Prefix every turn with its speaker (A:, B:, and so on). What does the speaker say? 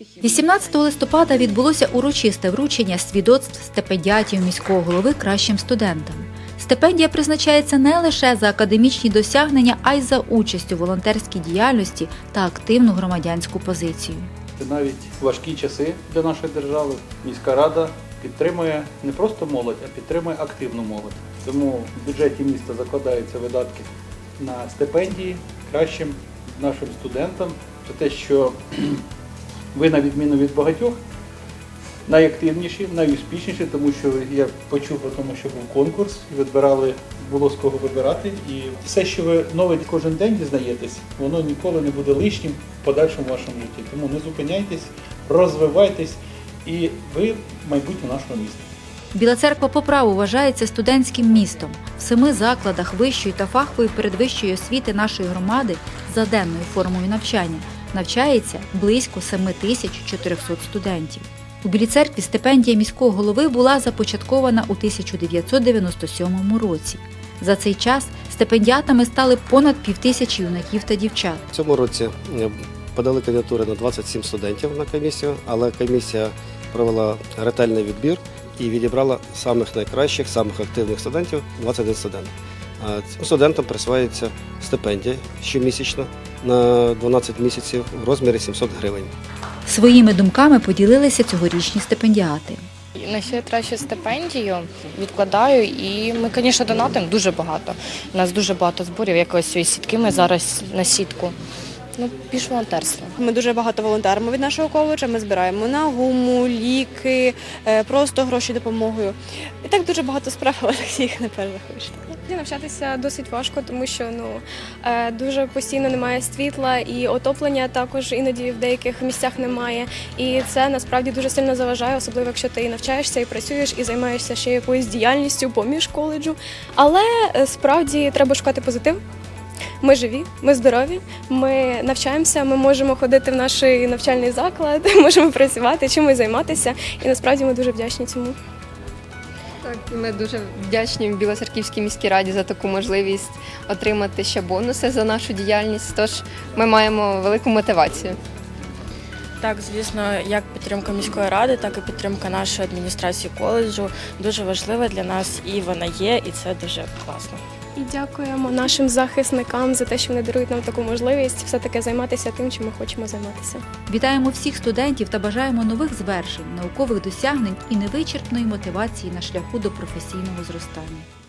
A: 18 листопада відбулося урочисте вручення свідоцтв стипендіатів міського голови кращим студентам. Стипендія призначається не лише за академічні досягнення, а й за участь у волонтерській діяльності та активну громадянську позицію.
B: Навіть важкі часи для нашої держави міська рада підтримує не просто молодь, а підтримує активну молодь. Тому в бюджеті міста закладаються видатки на стипендії кращим нашим студентам. Це те, що ви, на відміну від багатьох, найактивніші, найуспішніші, тому що я почув про тому, що був конкурс, і відбирали, було з кого вибирати. І все, що ви нове кожен день дізнаєтесь, воно ніколи не буде лишнім в подальшому вашому житті. Тому не зупиняйтесь, розвивайтесь, і ви майбутнє нашого міста.
A: Біла церква по праву вважається студентським містом. В семи закладах вищої та фахової передвищої освіти нашої громади за денною формою навчання навчається близько 7400 студентів. У Білій церкві стипендія міського голови була започаткована у 1997 році. За цей час стипендіатами стали понад півтисячі юнаків та дівчат.
C: В цьому році е, подали кандидатури на 27 студентів на комісію, але комісія провела ретельний відбір і відібрала самих найкращих, самих активних студентів 21 студент. Студентам присвається стипендія щомісячно на 12 місяців в розмірі 700 гривень.
A: Своїми думками поділилися цьогорічні стипендіати.
D: На ще краще стипендію відкладаю, і ми, звісно, донатимо дуже багато. У нас дуже багато зборів, якось сітки. Ми зараз на сітку. Ну, більш волонтерство.
E: Ми дуже багато волонтеримо від нашого коледжа. Ми збираємо на гуму, ліки, е, просто гроші допомогою. І так дуже багато справ, але їх не перерахуєш.
F: Навчатися досить важко, тому що ну е, дуже постійно немає світла, і отоплення також іноді в деяких місцях немає. І це насправді дуже сильно заважає, особливо якщо ти і навчаєшся, і працюєш, і займаєшся ще якоюсь діяльністю поміж коледжу. Але е, справді треба шукати позитив. Ми живі, ми здорові, ми навчаємося, ми можемо ходити в наш навчальний заклад, можемо працювати, чимось займатися. І насправді ми дуже вдячні цьому.
G: Так, і ми дуже вдячні Білоцерківській міській раді за таку можливість отримати ще бонуси за нашу діяльність. Тож ми маємо велику мотивацію.
H: Так, звісно, як підтримка міської ради, так і підтримка нашої адміністрації коледжу дуже важлива для нас, і вона є, і це дуже класно.
F: І дякуємо нашим захисникам за те, що вони дарують нам таку можливість все-таки займатися тим, чим ми хочемо займатися.
A: Вітаємо всіх студентів та бажаємо нових звершень, наукових досягнень і невичерпної мотивації на шляху до професійного зростання.